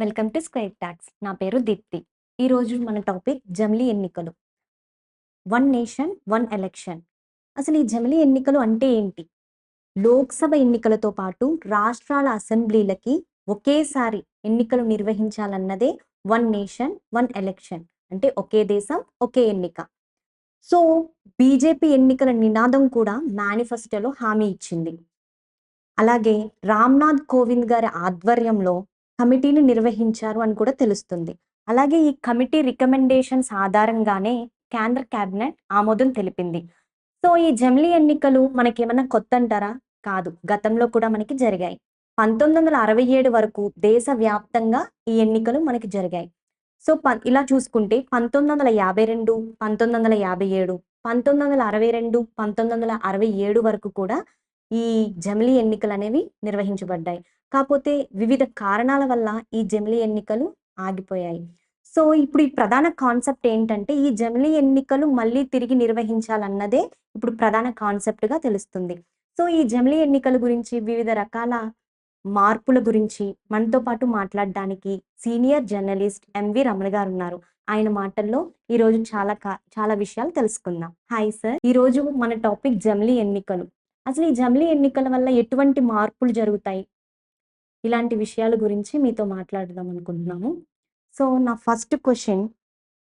Welcome to square tax నా పేరు దీప్తి. ఈరోజు మన టాపిక్ జమిలీ ఎన్నికలు. One nation one election. అసలు ఈ జమిలీ ఎన్నికలు అంటే ఏంటి? లోక్సభ ఎన్నికలతో పాటు రాష్ట్రాల అసెంబ్లీలకి ఒకేసారి ఎన్నికలు నిర్వహించాలన్నదే వన్ నేషన్ వన్ ఎలక్షన్. అంటే ఒకే దేశం ఒకే ఎన్నిక. సో బీజేపీ ఎన్నికల నినాదం కూడా మేనిఫెస్టోలో హామీ ఇచ్చింది. అలాగే రామ్నాథ్ కోవింద్ గారి ఆధ్వర్యంలో కమిటీని నిర్వహించారు అని కూడా తెలుస్తుంది. అలాగే ఈ కమిటీ రికమెండేషన్స్ ఆధారంగానే కేంద్ర కేబినెట్ ఆమోదం తెలిపింది. సో ఈ జమిలీ ఎన్నికలు మనకేమన్నా కొత్త అంటారా కాదు. గతంలో కూడా మనకి జరిగాయి. పంతొమ్మిది వందల అరవై ఏడు వరకు దేశవ్యాప్తంగా ఈ ఎన్నికలు మనకి జరిగాయి. సో ప ఇలా చూసుకుంటే పంతొమ్మిది వందల యాభై రెండు పంతొమ్మిది వందల యాభై ఏడు పంతొమ్మిది వందల అరవై రెండు పంతొమ్మిది వందల అరవై ఏడు వరకు కూడా ఈ జమిలీ ఎన్నికలు అనేవి నిర్వహించబడ్డాయి. కాకపోతే వివిధ కారణాల వల్ల ఈ జమిలీ ఎన్నికలు ఆగిపోయాయి. సో ఇప్పుడు ఈ ప్రధాన కాన్సెప్ట్ ఏంటంటే ఈ జమిలీ ఎన్నికలు మళ్ళీ తిరిగి నిర్వహించాలన్నదే ఇప్పుడు ప్రధాన కాన్సెప్ట్గా తెలుస్తుంది. సో ఈ జమిలీ ఎన్నికల గురించి వివిధ రకాల మార్పుల గురించి మనతో పాటు మాట్లాడడానికి సీనియర్ జర్నలిస్ట్ ఎంవి రమణ గారు ఉన్నారు. ఆయన మాటల్లో ఈ రోజు చాలా కా- చాలా విషయాలు తెలుసుకుందాం. Hi sir. ఈ రోజు మన టాపిక్ జమిలీ ఎన్నికలు. అసలు ఈ జమిలీ ఎన్నికల వల్ల ఎటువంటి మార్పులు జరుగుతాయి? ఇలాంటి విషయాల గురించి మీతో మాట్లాడదాం అనుకుంటున్నాము. సో నా ఫస్ట్ క్వశ్చన్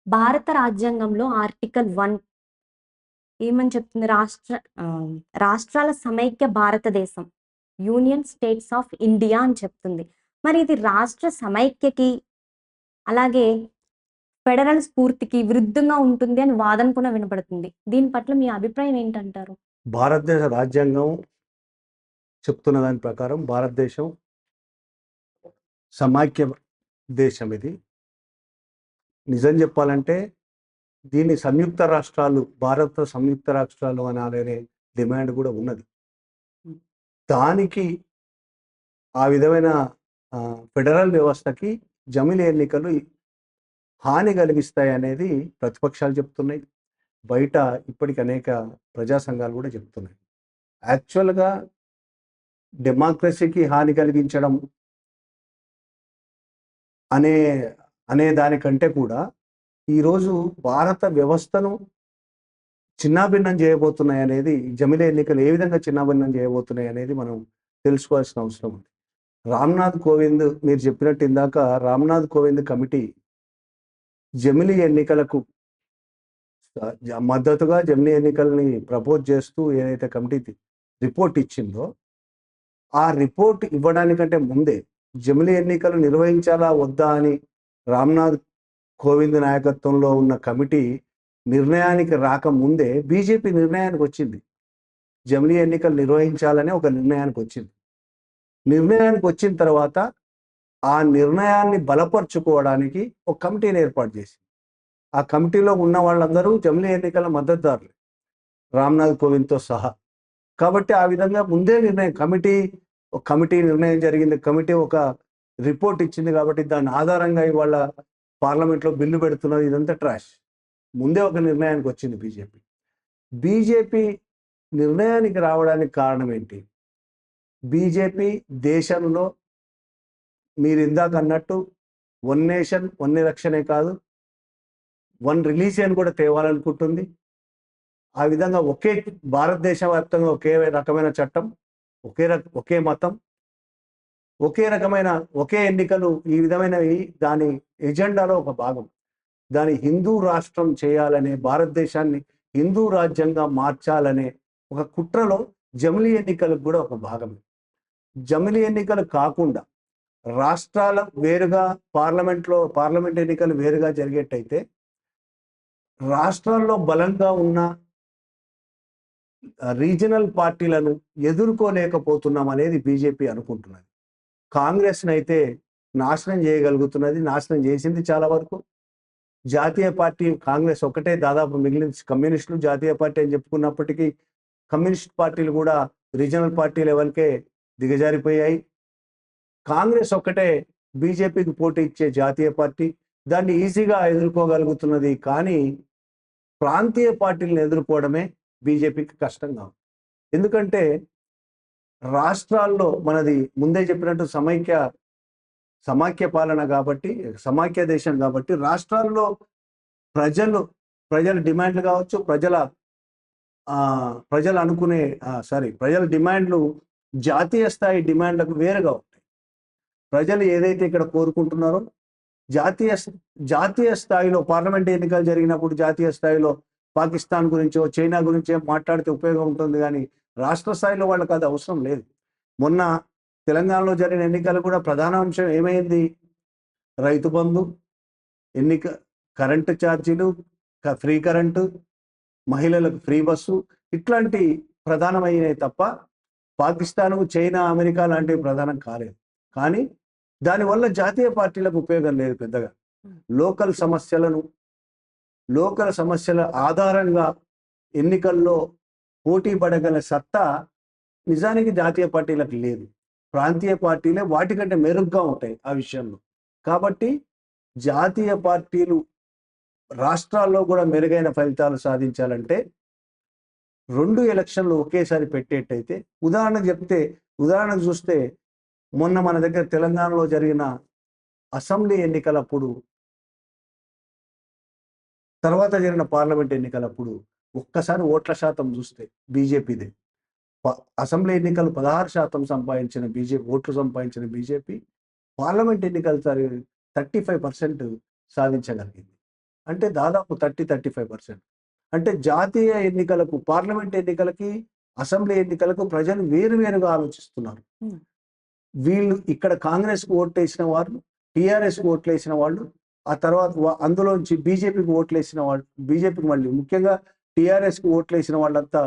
భారత రాజ్యాంగంలో ఆర్టికల్ వన్ ఏమని చెప్తుంది? రాష్ట్ర రాష్ట్రాల సమైక్య భారతదేశం యూనియన్ స్టేట్స్ ఆఫ్ ఇండియా అని చెప్తుంది. మరి ఇది రాష్ట్ర సమైక్యకి అలాగే ఫెడరల్ స్ఫూర్తికి విరుద్ధంగా ఉంటుంది అని వాదన కూడా వినపడుతుంది. దీని పట్ల మీ అభిప్రాయం ఏంటంటారు? భారతదేశ రాజ్యాంగం చెప్తున్న దాని ప్రకారం భారతదేశం సమాఖ్య దేశం ఇది. నిజం చెప్పాలంటే దీన్ని సంయుక్త రాష్ట్రాలు భారత సంయుక్త రాష్ట్రాలు అనాలనే డిమాండ్ కూడా ఉన్నది. దానికి ఆ విధమైన ఫెడరల్ వ్యవస్థకి జమిలి ఎన్నికలు హాని కలిగిస్తాయి అనేది ప్రతిపక్షాలు చెప్తున్నాయి. బయట ఇప్పటికి అనేక ప్రజా సంఘాలు కూడా చెప్తున్నాయి. యాక్చువల్గా డెమోక్రసీకి హాని కలిగించడం అనే అనే దానికంటే కూడా ఈరోజు భారత వ్యవస్థను చిన్నాభిన్నం చేయబోతున్నాయి అనేది జమిలే ఎన్నికలు ఏ విధంగా చిన్నాభిన్నం చేయబోతున్నాయి అనేది మనం తెలుసుకోవాల్సిన అవసరం ఉంది. రామ్నాథ్ కోవింద్ మీరు చెప్పినట్టు ఇందాక రామ్నాథ్ కోవింద్ కమిటీ జమిలీ ఎన్నికలకు మద్దతుగా జమిలీ ఎన్నికల్ని ప్రపోజ్ చేస్తూ ఏదైతే కమిటీ రిపోర్ట్ ఇచ్చిందో ఆ రిపోర్ట్ ఇవ్వడానికంటే ముందే జమిలి ఎన్నికలు నిర్వహించాలా వద్దా అని రామ్నాథ్ కోవింద్ నాయకత్వంలో ఉన్న కమిటీ నిర్ణయానికి రాకముందే బీజేపీ నిర్ణయానికి వచ్చింది. జమిలీ ఎన్నికలు నిర్వహించాలని ఒక నిర్ణయానికి వచ్చింది. నిర్ణయానికి వచ్చిన తర్వాత ఆ నిర్ణయాన్ని బలపరుచుకోవడానికి ఒక కమిటీని ఏర్పాటు చేసింది. ఆ కమిటీలో ఉన్న వాళ్ళందరూ జమిలీ ఎన్నికల మద్దతుదారులు. రామ్నాథ్ కోవింద్తో సహా. కాబట్టి ఆ విధంగా ముందే నిర్ణయం కమిటీ ఒక కమిటీ నిర్ణయం జరిగింది. కమిటీ ఒక రిపోర్ట్ ఇచ్చింది కాబట్టి దాని ఆధారంగా ఇవాళ పార్లమెంట్లో బిల్లు పెడుతున్నది. ఇదంతా ట్రాష్. ముందే ఒక నిర్ణయానికి వచ్చింది బీజేపీ. బీజేపీ నిర్ణయానికి రావడానికి కారణం ఏంటి? బీజేపీ దేశంలో మీరు ఇందాక అన్నట్టు వన్ నేషన్ వన్ ఎలక్షనే కాదు వన్ రిలీజియన్ కూడా తేవాలనుకుంటుంది. ఆ విధంగా ఒకే భారతదేశ వ్యాప్తంగా ఒకే రకమైన చట్టం ఒకే రక ఒకే మతం ఒకే రకమైన ఒకే ఎన్నికలు ఈ విధమైనవి దాని ఎజెండాలో ఒక భాగం. దాని హిందూ రాష్ట్రం చేయాలనే భారతదేశాన్ని హిందూ రాజ్యంగా మార్చాలనే ఒక కుట్రలో జమిలీ ఎన్నికలకు కూడా ఒక భాగం. జమిలీ ఎన్నికలు కాకుండా రాష్ట్రాల వేరుగా పార్లమెంట్లో పార్లమెంట్ ఎన్నికలు వేరుగా జరిగేటైతే రాష్ట్రాల్లో బలంగా ఉన్న రీజనల్ పార్టీలను ఎదుర్కోలేకపోతున్నాం అనేది బీజేపీ అనుకుంటున్నది. కాంగ్రెస్ని అయితే నాశనం చేయగలుగుతున్నది నాశనం చేసింది చాలా వరకు. జాతీయ పార్టీ కాంగ్రెస్ ఒకటే దాదాపు మిగిలిన కమ్యూనిస్టులు జాతీయ పార్టీ అని చెప్పుకున్నప్పటికీ కమ్యూనిస్ట్ పార్టీలు కూడా రీజనల్ పార్టీ లెవెల్కే దిగజారిపోయాయి. కాంగ్రెస్ ఒక్కటే బీజేపీకి పోటీ ఇచ్చే జాతీయ పార్టీ. దాన్ని ఈజీగా ఎదుర్కోగలుగుతున్నది కానీ ప్రాంతీయ పార్టీలను ఎదుర్కోవడమే బీజేపీకి కష్టంగా ఉంది ఎందుకంటే రాష్ట్రాల్లో మనది ముందే చెప్పినట్టు సమైక్య సమాఖ్య పాలన కాబట్టి సమాఖ్య దేశం కాబట్టి రాష్ట్రాల్లో ప్రజలు ప్రజల డిమాండ్లు కావచ్చు ప్రజల ఆ, ప్రజలు అనుకునే సారీ ప్రజల డిమాండ్లు జాతీయ స్థాయి డిమాండ్లకు వేరుగా ఉంటాయి. ప్రజలు ఏదైతే ఇక్కడ కోరుకుంటున్నారో జాతీయ జాతీయ స్థాయిలో పార్లమెంట్ ఎన్నికలు జరిగినప్పుడు జాతీయ స్థాయిలో పాకిస్తాన్ గురించో చైనా గురించో మాట్లాడితే ఉపయోగం ఉంటుంది కానీ రాష్ట్ర స్థాయిలో వాళ్ళకి అది అవసరం లేదు. మొన్న తెలంగాణలో జరిగిన ఎన్నికలు కూడా ప్రధాన అంశం ఏమైంది? రైతు బంధు ఎన్నిక కరెంటు ఛార్జీలు ఫ్రీ కరెంటు మహిళలకు ఫ్రీ బస్సు ఇట్లాంటి ప్రధానమైనవి తప్ప పాకిస్తాన్ చైనా అమెరికా లాంటివి ప్రధానం కాలేదు. కానీ దానివల్ల జాతీయ పార్టీలకు ఉపయోగం లేదు పెద్దగా. లోకల్ సమస్యలను లోకల్ సమస్యల ఆధారంగా ఎన్నికల్లో పోటీ పడగల సత్తా నిజానికి జాతీయ పార్టీలకు లేదు. ప్రాంతీయ పార్టీలే వాటికంటే మెరుగ్గా ఉంటాయి ఆ విషయంలో. కాబట్టి జాతీయ పార్టీలు రాష్ట్రాల్లో కూడా మెరుగైన ఫలితాలు సాధించాలంటే రెండు ఎలక్షన్లు ఒకేసారి పెట్టేట్టయితే ఉదాహరణ చెప్తే ఉదాహరణకు చూస్తే మొన్న మన దగ్గర తెలంగాణలో జరిగిన అసెంబ్లీ ఎన్నికలప్పుడు తర్వాత జరిగిన పార్లమెంట్ ఎన్నికలప్పుడు ఒక్కసారి ఓట్ల శాతం చూస్తే బీజేపీదే. అసెంబ్లీ ఎన్నికలు పదహారు శాతం సంపాదించిన బీజేపీ ఓట్లు సంపాదించిన బీజేపీ పార్లమెంట్ ఎన్నికలు థర్టీ ఫైవ్ పర్సెంట్ సాధించగలిగింది. అంటే దాదాపు థర్టీ థర్టీ ఫైవ్ పర్సెంట్. అంటే జాతీయ ఎన్నికలకు పార్లమెంట్ ఎన్నికలకి అసెంబ్లీ ఎన్నికలకు ప్రజలు వేరువేరుగా ఆలోచిస్తున్నారు. Hmm. వీళ్ళు ఇక్కడ కాంగ్రెస్కి ఓట్లు వేసిన వారు టీఆర్ఎస్కి ఓట్లు వేసిన వాళ్ళు ఆ తర్వాత అందులోంచి బీజేపీకి ఓట్లు వేసిన వాళ్ళు బీజేపీకి మళ్ళీ ముఖ్యంగా టీఆర్ఎస్కి ఓట్లు వేసిన వాళ్ళంతా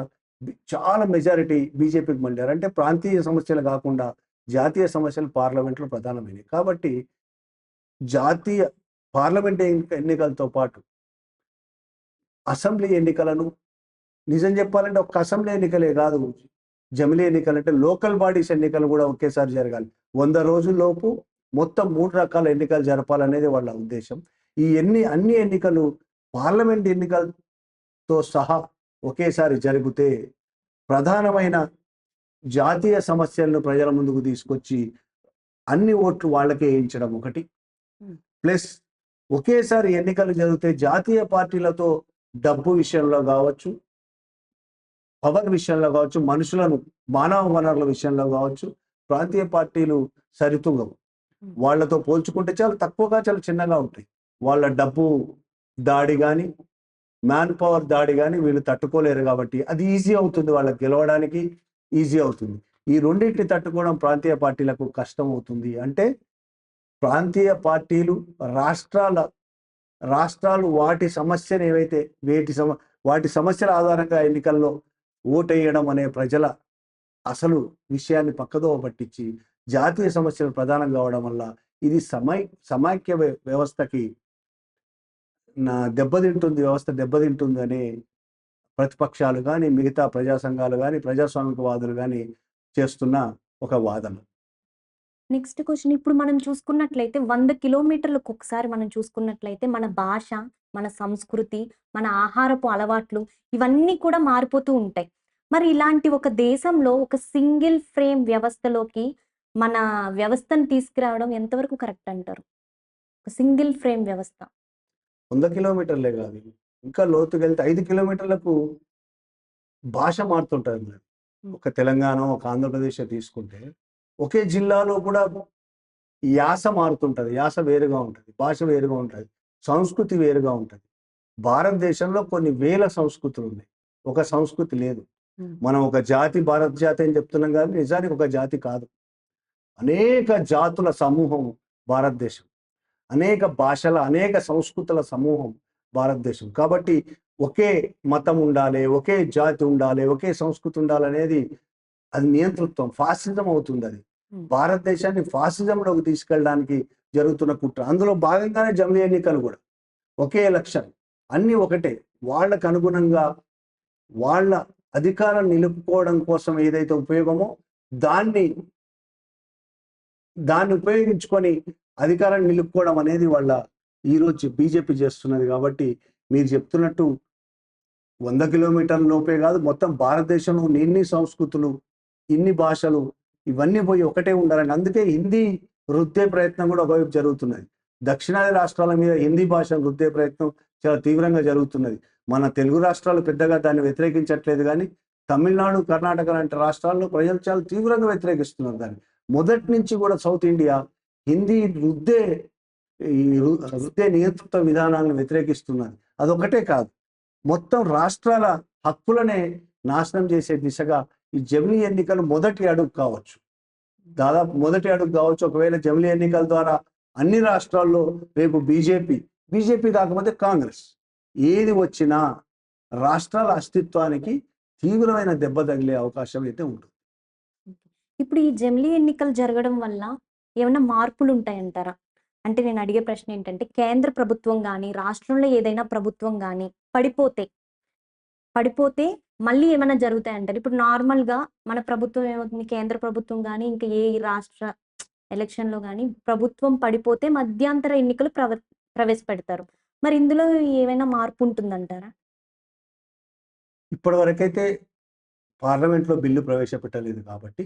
చాలా మెజారిటీ బీజేపీకి మళ్ళారు. అంటే ప్రాంతీయ సమస్యలు కాకుండా జాతీయ సమస్యలు పార్లమెంట్లో ప్రధానమైనవి. కాబట్టి జాతీయ పార్లమెంట్ ఎన్నికలతో పాటు అసెంబ్లీ ఎన్నికలను నిజం చెప్పాలంటే ఒక అసెంబ్లీ ఎన్నికలే కాదు జమిలీ ఎన్నికలు అంటే లోకల్ బాడీస్ ఎన్నికలు కూడా ఒకేసారి జరగాలి. వంద రోజుల్లోపు మొత్తం మూడు రకాల ఎన్నికలు జరపాలనేది వాళ్ళ ఉద్దేశం ఈ ఎన్ని అన్ని ఎన్నికలు పార్లమెంట్ ఎన్నికలతో సహా ఒకేసారి జరిగితే ప్రధానమైన జాతీయ సమస్యలను ప్రజల ముందుకు తీసుకొచ్చి అన్ని ఓట్లు వాళ్ళకే వేయించడం ఒకటి. ప్లస్ ఒకేసారి ఎన్నికలు జరిగితే జాతీయ పార్టీలతో డబ్బు విషయంలో కావచ్చు పవర్ విషయంలో కావచ్చు మనుషులను మానవ వనరుల విషయంలో కావచ్చు ప్రాంతీయ పార్టీలు సరితూగవు. వాళ్ళతో పోల్చుకుంటే చాలా తక్కువగా చాలా చిన్నగా ఉంటాయి. వాళ్ళ డబ్బు దాడి కానీ మ్యాన్ పవర్ దాడి కానీ వీళ్ళు తట్టుకోలేరు కాబట్టి అది ఈజీ అవుతుంది వాళ్ళకి గెలవడానికి ఈజీ అవుతుంది. ఈ రెండింటిని తట్టుకోవడం ప్రాంతీయ పార్టీలకు కష్టం అవుతుంది. అంటే ప్రాంతీయ పార్టీలు రాష్ట్రాల రాష్ట్రాలు వాటి సమస్యను ఏవైతే వేటి సమ వాటి సమస్యల ఆధారంగా ఎన్నికల్లో ఓటేయడం అనే ప్రజల అసలు విషయాన్ని పక్కదో పట్టించి జాతీయ సమస్యలు ప్రధానం కావడం వల్ల ఇది సమై సమాఖ్య వ్య- వ్యవస్థకి నా దెబ్బతింటుంది వ్యవస్థ దెబ్బతింటుంది ప్రతిపక్షాలు కానీ మిగతా ప్రజా సంఘాలు కానీ ప్రజాస్వామికవాదులు కానీ చేస్తున్న ఒక వాదన. నెక్స్ట్ క్వశ్చన్ ఇప్పుడు మనం చూసుకున్నట్లయితే వంద కిలోమీటర్లకు ఒకసారి మనం చూసుకున్నట్లయితే మన భాష మన సంస్కృతి మన ఆహారపు అలవాట్లు ఇవన్నీ కూడా మారిపోతూ ఉంటాయి. మరి ఇలాంటి ఒక దేశంలో ఒక సింగిల్ ఫ్రేమ్ వ్యవస్థలోకి మన వ్యవస్థను తీసుకురావడం ఎంతవరకు కరెక్ట్ అంటారు? సింగిల్ ఫ్రేమ్ వ్యవస్థ. వంద కిలోమీటర్లే కాదు. ఇంకా లోతుకి వెళ్తే ఐదు కిలోమీటర్లకు భాష మారుతుంటుంది మరి. ఒక తెలంగాణ ఒక ఆంధ్రప్రదేశ్ తీసుకుంటే ఒకే జిల్లాలో కూడా యాస మారుతుంటుంది. యాస వేరుగా ఉంటుంది. భాష వేరుగా ఉంటుంది. సంస్కృతి వేరుగా ఉంటుంది. భారతదేశంలో కొన్ని వేల సంస్కృతులు ఉన్నాయి. ఒక సంస్కృతి లేదు. మనం ఒక జాతి భారత జాతి అని చెప్తున్నాం కానీ నిజానికి ఒక జాతి కాదు. అనేక జాతుల సమూహం భారతదేశం. అనేక భాషల అనేక సంస్కృతుల సమూహం భారతదేశం. కాబట్టి ఒకే మతం ఉండాలి ఒకే జాతి ఉండాలి ఒకే సంస్కృతి ఉండాలి అనేది అది నియంతృత్వం ఫాసిజం అవుతుంది అది. భారతదేశాన్ని ఫాసిజంలోకి తీసుకెళ్ళడానికి జరుగుతున్న కుట్ర. అందులో భాగంగానే జమిలీ ఎన్నికలు కూడా. ఒకే ఎలక్షన్. అన్ని ఒకటే. వాళ్ళకు అనుగుణంగా వాళ్ళ అధికారం నిలుపుకోవడం కోసం ఏదైతే ఉపయోగమో దాన్ని దాన్ని ఉపయోగించుకొని అధికారాన్ని నిలుపుకోవడం అనేది వాళ్ళ ఈరోజు బీజేపీ చేస్తున్నది కాబట్టి మీరు చెప్తున్నట్టు వంద కిలోమీటర్ల లోపే కాదు మొత్తం భారతదేశంలో ఇన్ని సంస్కృతులు ఇన్ని భాషలు ఇవన్నీ పోయి ఒకటే ఉండాలని. అందుకే హిందీ వృద్ధే ప్రయత్నం కూడా ఒకవైపు జరుగుతున్నది. దక్షిణాది రాష్ట్రాల మీద హిందీ భాష వృద్ధే ప్రయత్నం చాలా తీవ్రంగా జరుగుతున్నది. మన తెలుగు రాష్ట్రాలు పెద్దగా దాన్ని వ్యతిరేకించట్లేదు కానీ తమిళనాడు కర్ణాటక లాంటి రాష్ట్రాల్లో ప్రజలు చాలా తీవ్రంగా వ్యతిరేకిస్తున్నారు దాన్ని. మొదటి నుంచి కూడా సౌత్ ఇండియా హిందీ రుద్దే ఈ రు- రుద్దే విధానాలను వ్యతిరేకిస్తున్నది. అదొకటే కాదు. మొత్తం రాష్ట్రాల హక్కులనే నాశనం చేసే దిశగా ఈ జమిలీ ఎన్నికలు మొదటి అడుగు కావచ్చు. దాదాపు మొదటి అడుగు కావచ్చు. ఒకవేళ జమిలీ ఎన్నికల ద్వారా అన్ని రాష్ట్రాల్లో రేపు బీజేపీ బీజేపీ కాకపోతే కాంగ్రెస్. ఏది వచ్చినా రాష్ట్రాల అస్తిత్వానికి తీవ్రమైన దెబ్బ తగిలే అవకాశం అయితే ఉంటుంది. ఇప్పుడు ఈ జమిలీ ఎన్నికలు జరగడం వల్ల ఏమైనా మార్పులు ఉంటాయంటారా? అంటే నేను అడిగే ప్రశ్న ఏంటంటే కేంద్ర ప్రభుత్వం కానీ రాష్ట్రంలో ఏదైనా ప్రభుత్వం కానీ పడిపోతే పడిపోతే మళ్ళీ ఏమైనా జరుగుతాయంటారు? ఇప్పుడు నార్మల్గా మన ప్రభుత్వం ఏమవుతుంది? కేంద్ర ప్రభుత్వం కానీ ఇంకా ఏ రాష్ట్ర ఎలక్షన్లో కానీ ప్రభుత్వం పడిపోతే మధ్యాంతర ఎన్నికలు ప్రవ ప్రవేశపెడతారు. మరి ఇందులో ఏమైనా మార్పు ఉంటుందంటారా? ఇప్పటి వరకైతే పార్లమెంట్లో బిల్లు ప్రవేశపెట్టలేదు కాబట్టి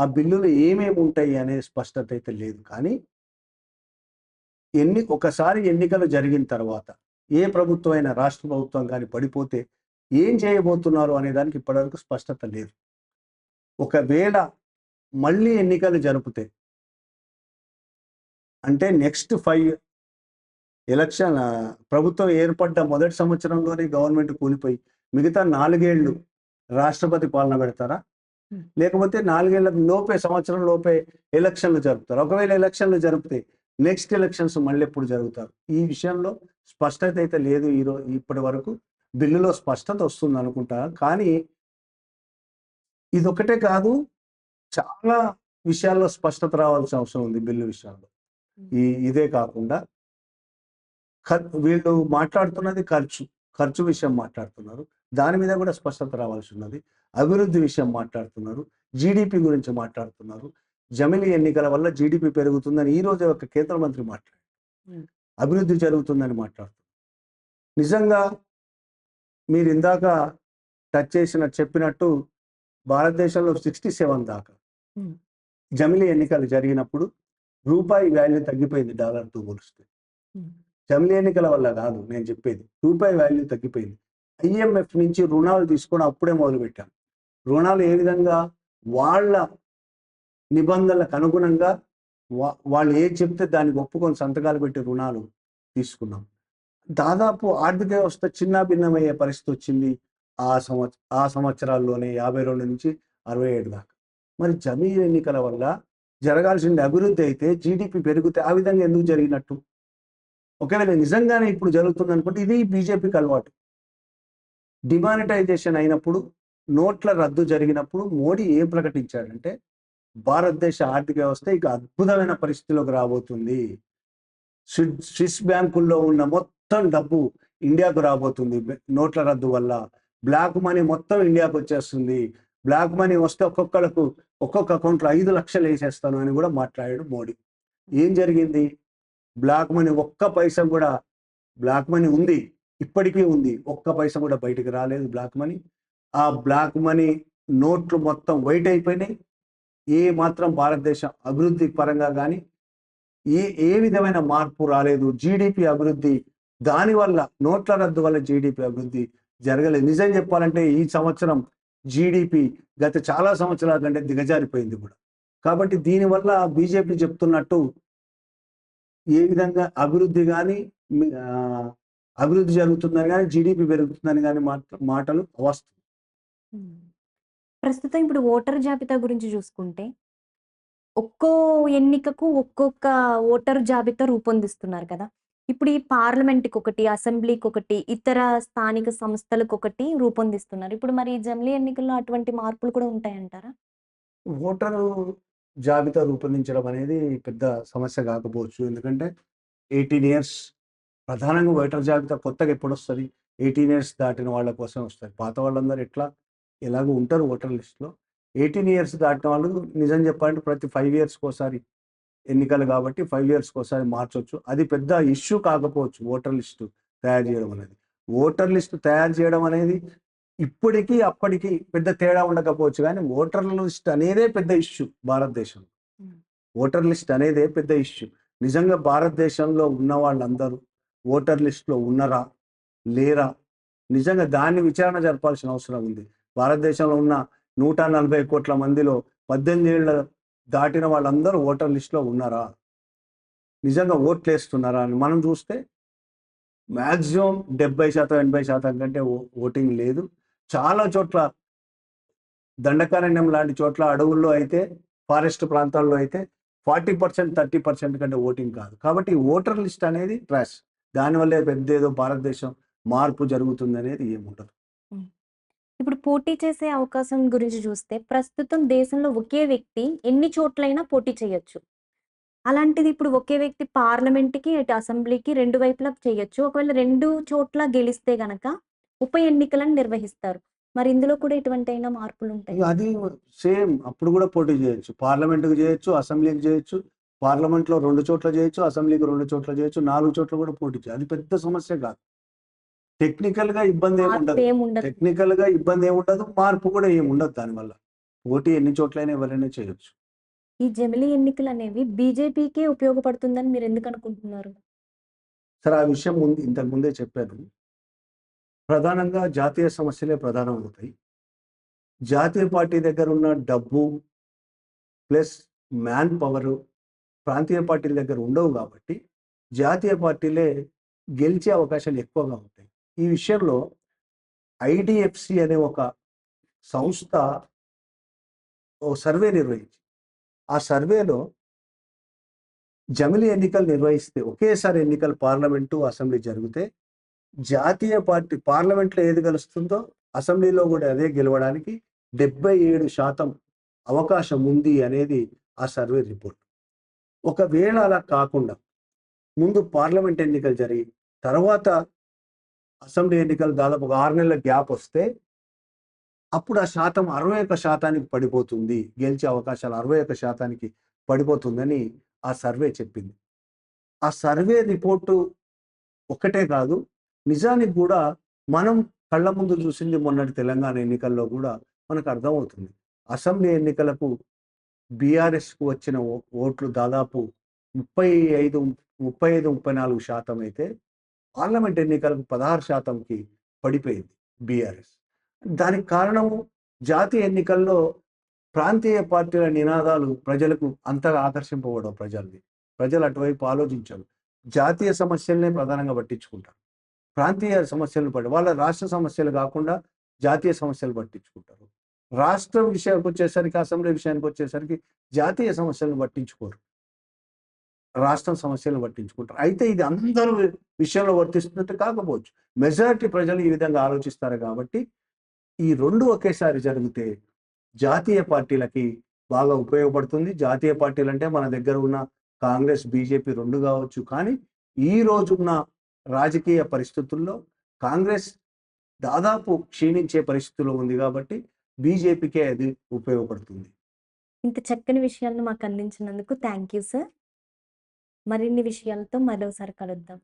ఆ బిల్లులు ఏమేమి ఉంటాయి అనే స్పష్టత అయితే లేదు. కానీ ఎన్ని ఒకసారి ఎన్నికలు జరిగిన తర్వాత ఏ ప్రభుత్వం అయినా రాష్ట్ర ప్రభుత్వం కానీ పడిపోతే ఏం చేయబోతున్నారు అనే దానికి ఇప్పటివరకు స్పష్టత లేదు. ఒకవేళ మళ్ళీ ఎన్నికలు జరిపితే అంటే నెక్స్ట్ ఫైవ్ ఎలక్షన్ ప్రభుత్వం ఏర్పడ్డ మొదటి సంవత్సరంలోనే గవర్నమెంట్ కూలిపోయి మిగతా నాలుగేళ్ళు రాష్ట్రపతి పాలన పెడతారా? లేకపోతే నాలుగేళ్ళ లోపే సంవత్సరం లోపే ఎలక్షన్లు జరుపుతారు. ఒకవేళ ఎలక్షన్లు జరిపితే నెక్స్ట్ ఎలక్షన్స్ మళ్ళీ ఎప్పుడు జరుగుతారు? ఈ విషయంలో స్పష్టత అయితే లేదు ఈరోజు ఇప్పటి వరకు. బిల్లులో స్పష్టత వస్తుంది అనుకుంటా. కానీ ఇదొకటే కాదు చాలా విషయాల్లో స్పష్టత రావాల్సిన అవసరం ఉంది బిల్లు విషయంలో. ఈ ఇదే కాకుండా వీళ్ళు మాట్లాడుతున్నది ఖర్చు ఖర్చు విషయం మాట్లాడుతున్నారు. దాని మీద కూడా స్పష్టత రావాల్సి ఉన్నది అభివృద్ధి విషయం మాట్లాడుతున్నారు. జీడిపి గురించి మాట్లాడుతున్నారు. జమిలీ ఎన్నికల వల్ల జీడిపి పెరుగుతుందని ఈ రోజే ఒక కేంద్ర మంత్రి మాట్లాడారు. అభివృద్ధి జరుగుతుందని మాట్లాడుతున్నారు. నిజంగా మీరు ఇందాక టచ్ చేసిన చెప్పినట్టు భారతదేశంలో సిక్స్టీ సెవెన్ దాకా. జమిలీ ఎన్నికలు జరిగినప్పుడు రూపాయి వాల్యూ తగ్గిపోయింది డాలర్తో పోలిస్తే. జమిలీ ఎన్నికల వల్ల కాదు నేను చెప్పేది. రూపాయి వాల్యూ తగ్గిపోయింది. ఐఎంఎఫ్ నుంచి రుణాలు తీసుకొని అప్పుడే మొదలుపెట్టాం రుణాలు ఏ విధంగా? వాళ్ళ నిబంధనలకు అనుగుణంగా వా- వాళ్ళు ఏ చెప్తే దానికి ఒప్పుకొని సంతకాలు పెట్టి రుణాలు తీసుకున్నాం. దాదాపు ఆర్థిక వ్యవస్థ చిన్న భిన్నమయ్యే పరిస్థితి వచ్చింది ఆ సంవత్స ఆ సంవత్సరాల్లోనే యాభై రెండు నుంచి అరవై ఏడు దాకా. మరి జమీన్ ఎన్నికల వల్ల జరగాల్సిన అభివృద్ధి అయితే జీడిపి పెరిగితే ఆ విధంగా ఎందుకు జరిగినట్టు? ఒకవేళ నిజంగానే ఇప్పుడు జరుగుతుంది అనుకుంటే ఇది బీజేపీకి అలవాటు. డిమానిటైజేషన్ అయినప్పుడు నోట్ల రద్దు జరిగినప్పుడు మోడీ ఏం ప్రకటించాడంటే భారతదేశ ఆర్థిక వ్యవస్థ ఇక అద్భుతమైన పరిస్థితిలోకి రాబోతుంది. స్విస్ బ్యాంకుల్లో ఉన్న మొత్తం డబ్బు ఇండియాకు రాబోతుంది. నోట్ల రద్దు వల్ల బ్లాక్ మనీ మొత్తం ఇండియాకు వచ్చేస్తుంది. బ్లాక్ మనీ వస్తే ఒక్కొక్కలకు ఒక్కొక్క అకౌంట్లో ఐదు లక్షలు వేసేస్తాను అని కూడా మాట్లాడాడు మోడీ. ఏం జరిగింది? బ్లాక్ మనీ ఒక్క పైసా కూడా బ్లాక్ మనీ ఉంది. ఇప్పటికీ ఉంది. ఒక్క పైసా కూడా బయటికి రాలేదు బ్లాక్ మనీ. ఆ బ్లాక్ మనీ నోట్లు మొత్తం వైట్ అయిపోయినాయి. ఏ మాత్రం భారతదేశం అభివృద్ధి పరంగా కానీ ఏ ఏ విధమైన మార్పు రాలేదు. జీడిపి అభివృద్ధి దానివల్ల నోట్ల రద్దు వల్ల జీడిపి అభివృద్ధి జరగలేదు. నిజం చెప్పాలంటే ఈ సంవత్సరం జీడిపి గత చాలా సంవత్సరాల కంటే దిగజారిపోయింది కూడా. కాబట్టి దీనివల్ల బీజేపీ చెప్తున్నట్టు ఏ విధంగా అభివృద్ధి కానీ అభివృద్ధి జరుగుతుందని కానీ జీడిపి పెరుగుతుందని కానీ మాట మాటలు ఉమ్. ప్రస్తుతం ఇప్పుడు ఓటర్ జాబితా గురించి చూసుకుంటే ఒక్కో ఎన్నికకు ఒక్కొక్క ఓటర్ జాబితా రూపొందిస్తున్నారు కదా. ఇప్పుడు ఈ పార్లమెంట్కి ఒకటి అసెంబ్లీకి ఒకటి ఇతర స్థానిక సంస్థలకు ఒకటి రూపొందిస్తున్నారు. ఇప్పుడు మరి జమిలీ ఎన్నికల్లో అటువంటి మార్పులు కూడా ఉంటాయంటారా? ఓటరు జాబితా రూపొందించడం అనేది పెద్ద సమస్య కాకపోవచ్చు. ఎందుకంటే ఎయిటీన్ ఇయర్స్ ప్రధానంగా ఓటర్ జాబితా కొత్తగా ఎప్పుడు వస్తుంది ఎయిటీన్ ఇయర్స్ దాటిన వాళ్ళ కోసం వస్తుంది. పాత వాళ్ళందరూ ఎట్లా ఎలాగో ఉంటారు ఓటర్ లిస్ట్లో ఎయిటీన్ ఇయర్స్ దాటిన వాళ్ళు నిజం చెప్పాలంటే ప్రతి ఫైవ్ ఇయర్స్కి ఒకసారి ఎన్నికలు కాబట్టి ఫైవ్ ఇయర్స్కి ఒకసారి మార్చొచ్చు. అది పెద్ద ఇష్యూ కాకపోవచ్చు ఓటర్ లిస్టు తయారు చేయడం అనేది. ఓటర్ లిస్టు తయారు చేయడం అనేది ఇప్పటికీ అప్పటికి పెద్ద తేడా ఉండకపోవచ్చు కానీ ఓటర్ లిస్ట్ అనేదే పెద్ద ఇష్యూ భారతదేశంలో. ఓటర్ లిస్ట్ అనేదే పెద్ద ఇష్యూ నిజంగా భారతదేశంలో ఉన్న వాళ్ళందరూ ఓటర్ లిస్ట్లో ఉన్నరా లేరా? నిజంగా దాన్ని విచారణ జరపాల్సిన అవసరం ఉంది. భారతదేశంలో ఉన్న నూట నలభై కోట్ల మందిలో పద్దెనిమిది ఏళ్ళ దాటిన వాళ్ళందరూ ఓటర్ లిస్ట్లో ఉన్నారా? నిజంగా ఓట్లు వేస్తున్నారా అని మనం చూస్తే మ్యాక్సిమం డెబ్బై శాతం ఎనభై శాతం కంటే ఓ- ఓటింగ్ లేదు. చాలా చోట్ల దండకారణ్యం లాంటి చోట్ల అడవుల్లో అయితే ఫారెస్ట్ ప్రాంతాల్లో అయితే ఫార్టీ పర్సెంట్ థర్టీ పర్సెంట్ కంటే ఓటింగ్ కాదు. కాబట్టి ఓటర్ లిస్ట్ అనేది ట్రాష్. దానివల్లే పెద్ద ఏదో భారతదేశం మార్పు జరుగుతుంది అనేది ఏముండదు ఇప్పుడు పోటీ చేసే అవకాశం గురించి చూస్తే ప్రస్తుతం దేశంలో ఒకే వ్యక్తి ఎన్ని చోట్లైనా పోటీ చేయొచ్చు. అలాంటిది ఇప్పుడు ఒకే వ్యక్తి పార్లమెంట్కి ఇటు అసెంబ్లీకి రెండు వైపులా చేయొచ్చు. ఒకవేళ రెండు చోట్ల గెలిస్తే గనక ఉప ఎన్నికలను నిర్వహిస్తారు. మరి ఇందులో కూడా ఎటువంటి అయినా మార్పులు ఉంటాయి అది సేమ్. అప్పుడు కూడా పోటీ చేయొచ్చు. పార్లమెంట్కి చేయొచ్చు అసెంబ్లీకి చేయొచ్చు. పార్లమెంట్లో రెండు చోట్ల చేయొచ్చు అసెంబ్లీకి రెండు చోట్ల చేయొచ్చు నాలుగు చోట్ల కూడా పోటీ చేయొచ్చు అది పెద్ద సమస్య కాదు. టెక్నికల్గా ఇబ్బంది ఏముండదు టెక్నికల్గా ఇబ్బంది ఏమి ఉండదు మార్పు కూడా ఏమి ఉండదు దానివల్ల పోటీ ఎన్ని చోట్లైనా ఎవరైనా చేయొచ్చు. ఈ జమిలీ ఎన్నికలు అనేవి బీజేపీకే ఉపయోగపడుతుందని మీరు ఎందుకు అనుకుంటున్నారు? సరే ఆ విషయం ముందు ఇంతకు ముందే చెప్పాను. ప్రధానంగా జాతీయ సమస్యలే ప్రధానం అవుతాయి. జాతీయ పార్టీ దగ్గర ఉన్న డబ్బు ప్లస్ మ్యాన్ పవర్ ప్రాంతీయ పార్టీల దగ్గర ఉండవు కాబట్టి జాతీయ పార్టీలే గెలిచే అవకాశాలు ఎక్కువగా ఉంటాయి. ఈ విషయంలో ఐడిఎఫ్సి అనే ఒక సంస్థ ఓ సర్వే నిర్వహించి ఆ సర్వేలో జమిలి ఎన్నికలు నిర్వహిస్తే ఒకేసారి ఎన్నికలు పార్లమెంటు అసెంబ్లీ జరిగితే జాతీయ పార్టీ పార్లమెంట్లో ఏది గెలుస్తుందో అసెంబ్లీలో కూడా అదే గెలవడానికి డెబ్బై ఏడు శాతం అవకాశం ఉంది అనేది ఆ సర్వే రిపోర్ట్. ఒకవేళ అలా కాకుండా ముందు పార్లమెంట్ ఎన్నికలు జరిగి తర్వాత అసెంబ్లీ ఎన్నికలు దాదాపు ఒక ఆరు నెలల గ్యాప్ వస్తే అప్పుడు ఆ శాతం అరవై ఒక్క శాతానికి పడిపోతుంది. గెలిచే అవకాశాలు అరవై ఒక్క శాతానికి పడిపోతుందని ఆ సర్వే చెప్పింది. ఆ సర్వే రిపోర్టు ఒక్కటే కాదు నిజానికి కూడా మనం కళ్ళ ముందు చూసింది మొన్నటి తెలంగాణ ఎన్నికల్లో కూడా మనకు అర్థమవుతుంది. అసెంబ్లీ ఎన్నికలకు బీఆర్ఎస్కు వచ్చిన ఓట్లు దాదాపు ముప్పై ఐదు ముప్పై ఐదు ముప్పై నాలుగు శాతం అయితే పార్లమెంట్ ఎన్నికలకు పదహారు శాతంకి పడిపోయింది బీఆర్ఎస్. దానికి కారణము జాతీయ ఎన్నికల్లో ప్రాంతీయ పార్టీల నినాదాలు ప్రజలకు అంతగా ఆకర్షింపబడవు ప్రజల్ని. ప్రజలు అటువైపు ఆలోచించరు. జాతీయ సమస్యలనే ప్రధానంగా పట్టించుకుంటారు. ప్రాంతీయ సమస్యలను పట్టి వాళ్ళ రాష్ట్ర సమస్యలు కాకుండా జాతీయ సమస్యలు పట్టించుకుంటారు. రాష్ట్రం విషయానికి వచ్చేసరికి అసెంబ్లీ విషయానికి వచ్చేసరికి జాతీయ సమస్యలను పట్టించుకోరు. రాష్ట్రం సమస్యలను పట్టించుకుంటారు. అయితే ఇది అందరూ విషయంలో వర్తిస్తున్నట్టు కాకపోవచ్చు. మెజారిటీ ప్రజలు ఈ విధంగా ఆలోచిస్తారు కాబట్టి ఈ రెండు ఒకేసారి జరిగితే జాతీయ పార్టీలకి బాగా ఉపయోగపడుతుంది. జాతీయ పార్టీలు అంటే మన దగ్గర ఉన్న కాంగ్రెస్ బీజేపీ రెండు కావచ్చు. కానీ ఈ రోజున్న రాజకీయ పరిస్థితుల్లో కాంగ్రెస్ దాదాపు క్షీణించే పరిస్థితుల్లో ఉంది కాబట్టి బీజేపీకే అది ఉపయోగపడుతుంది. ఇంత చక్కని విషయాలను మాకు అందించినందుకు థ్యాంక్ యూ సార్. మరిన్ని విషయాలతో మరోసారి కలుద్దాం.